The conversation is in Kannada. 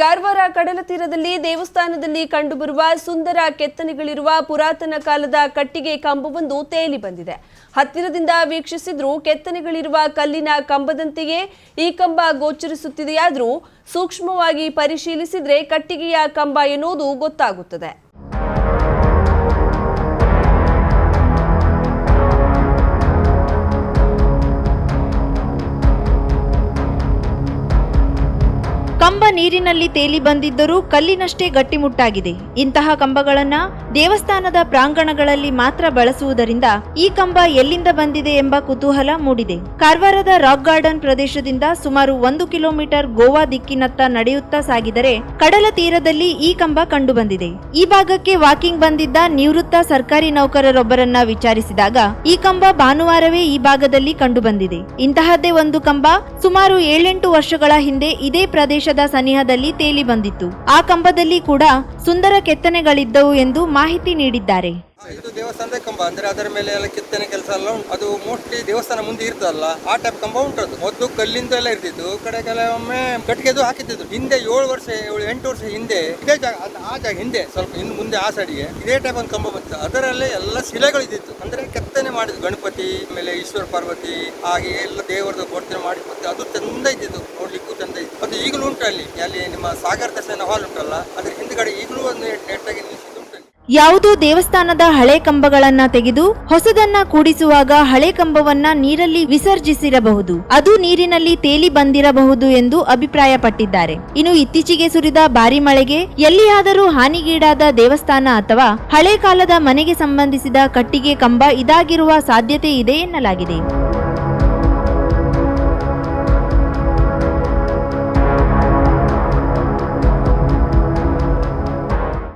ಕಾರವಾರ ಕಡಲ ತೀರದಲ್ಲಿ ದೇವಸ್ಥಾನದಲ್ಲಿ ಕಂಡುಬರುವ ಸುಂದರ ಕೆತ್ತನೆಗಳಿರುವ ಪುರಾತನ ಕಾಲದ ಕಟ್ಟಿಗೆ ಕಂಬವೊಂದು ತೇಲಿ ಬಂದಿದೆ. ಹತ್ತಿರದಿಂದ ವೀಕ್ಷಿಸಿದ್ರೂ ಕೆತ್ತನೆಗಳಿರುವ ಕಲ್ಲಿನ ಕಂಬದಂತೆಯೇ ಈ ಕಂಬ ಗೋಚರಿಸುತ್ತಿದೆಯಾದರೂ ಸೂಕ್ಷ್ಮವಾಗಿ ಪರಿಶೀಲಿಸಿದ್ರೆ ಕಟ್ಟಿಗೆಯ ಕಂಬ ಎನ್ನುವುದು ಗೊತ್ತಾಗುತ್ತದೆ. ಕಂಬ ನೀರಿನಲ್ಲಿ ತೇಲಿ ಬಂದಿದ್ದರೂ ಕಲ್ಲಿನಷ್ಟೇ ಗಟ್ಟಿಮುಟ್ಟಾಗಿದೆ. ಇಂತಹ ಕಂಬಗಳನ್ನ ದೇವಸ್ಥಾನದ ಪ್ರಾಂಗಣಗಳಲ್ಲಿ ಮಾತ್ರ ಬಳಸುವುದರಿಂದ ಈ ಕಂಬ ಎಲ್ಲಿಂದ ಬಂದಿದೆ ಎಂಬ ಕುತೂಹಲ ಮೂಡಿದೆ. ಕಾರವಾರದ ರಾಕ್ ಗಾರ್ಡನ್ ಪ್ರದೇಶದಿಂದ ಸುಮಾರು ಒಂದು ಕಿಲೋಮೀಟರ್ ಗೋವಾ ದಿಕ್ಕಿನತ್ತ ನಡೆಯುತ್ತಾ ಸಾಗಿದರೆ ಕಡಲ ತೀರದಲ್ಲಿ ಈ ಕಂಬ ಕಂಡುಬಂದಿದೆ. ಈ ಭಾಗಕ್ಕೆ ವಾಕಿಂಗ್ ಬಂದಿದ್ದ ನಿವೃತ್ತ ಸರ್ಕಾರಿ ನೌಕರರೊಬ್ಬರನ್ನ ವಿಚಾರಿಸಿದಾಗ ಈ ಕಂಬ ಭಾನುವಾರವೇ ಈ ಭಾಗದಲ್ಲಿ ಕಂಡುಬಂದಿದೆ. ಇಂತಹದ್ದೇ ಒಂದು ಕಂಬ ಸುಮಾರು ಏಳೆಂಟು ವರ್ಷಗಳ ಹಿಂದೆ ಇದೇ ಪ್ರದೇಶದ ಸನಿಹದಲ್ಲಿ ತೇಲಿ ಬಂದಿತ್ತು. ಆ ಕಂಬದಲ್ಲಿ ಕೂಡ ಸುಂದರ ಕೆತ್ತನೆಗಳಿದ್ದವು ಎಂದು ಮಾಹಿತಿ ನೀಡಿದ್ದಾರೆ. ದೇವಸ್ಥಾನದ ಕಂಬ ಅಂದ್ರೆ ಅದರ ಮೇಲೆ ಎಲ್ಲ ಕೆತ್ತನೆ ಕೆಲಸ ಎಲ್ಲ ಉಂಟು. ಅದು ಮೋಸ್ಟ್ಲಿ ದೇವಸ್ಥಾನ ಮುಂದೆ ಇರ್ತದಲ್ಲ, ಆ ಟೈಪ್ ಕಂಬ ಉಂಟು ಅದು ಮೊದಲು ಕಲ್ಲಿಂದ ಎಲ್ಲ ಇರ್ತಿತ್ತು ಕಡೆ ಕೆಲವೊಮ್ಮೆ ಕಟ್ಟಿಗೆದು ಹಾಕಿದ್ದು ಹಿಂದೆ ಏಳು ವರ್ಷ, ಏಳು, ಎಂಟು ವರ್ಷ ಹಿಂದೆ, ಇದೇ ಜಾಗ ಆ ಜಾಗ ಹಿಂದೆ, ಸ್ವಲ್ಪ ಇನ್ನು ಮುಂದೆ ಆ ಸೈಡಿಗೆ ಇದೇ ಟೈಪ್ ಒಂದು ಕಂಬ ಬಂತು. ಅದರಲ್ಲೇ ಎಲ್ಲ ಶಿಲೆಗಳು ಇದ್ದಿತ್ತು ಅಂದ್ರೆ ಕೆತ್ತನೆ ಮಾಡಿದ್ದು ಗಣಪತಿ, ಆಮೇಲೆ ಈಶ್ವರ ಪಾರ್ವತಿ, ಹಾಗೆ ಎಲ್ಲ ದೇವರದ ಕೆತ್ತನೆ ಮಾಡಿ ಮತ್ತೆ ಅದು ಚಂದ ಇದ್ದಿತ್ತು, ನೋಡ್ಲಿಕ್ಕೂ ಚಂದ ಇತ್ತು. ಮತ್ತೆ ಈಗಲೂ ಉಂಟು ಅಲ್ಲಿ. ಅಲ್ಲಿ ನಿಮ್ಮ ಸಾಗರ ದರ್ಶನ ಹಾಲ್ ಉಂಟಲ್ಲ, ಅದ್ರ ಹಿಂದ್ಗಡೆ ಈಗಲೂ ಒಂದು ನೆಟ್ಟಾಗಿ ನಿಲ್ಲಿಸಿದ್ದು. ಯಾವುದೋ ದೇವಸ್ಥಾನದ ಹಳೆ ಕಂಬಗಳನ್ನ ತೆಗೆದು ಹೊಸದನ್ನ ಕೂಡಿಸುವಾಗ ಹಳೆ ಕಂಬವನ್ನ ನೀರಲ್ಲಿ ವಿಸರ್ಜಿಸಿರಬಹುದು. ಅದು ನೀರಿನಲ್ಲಿ ತೇಲಿ ಬಂದಿರಬಹುದು ಎಂದು ಅಭಿಪ್ರಾಯಪಟ್ಟಿದ್ದಾರೆ. ಇನ್ನು ಇತ್ತೀಚೆಗೆ ಸುರಿದ ಭಾರಿ ಮಳೆಗೆ ಎಲ್ಲಿಯಾದರೂ ಹಾನಿಗೀಡಾದ ದೇವಸ್ಥಾನ ಅಥವಾ ಹಳೆ ಕಾಲದ ಮನೆಗೆ ಸಂಬಂಧಿಸಿದ ಕಟ್ಟಿಗೆ ಕಂಬ ಇದಾಗಿರುವ ಸಾಧ್ಯತೆ ಇದೆ ಎನ್ನಲಾಗಿದೆ.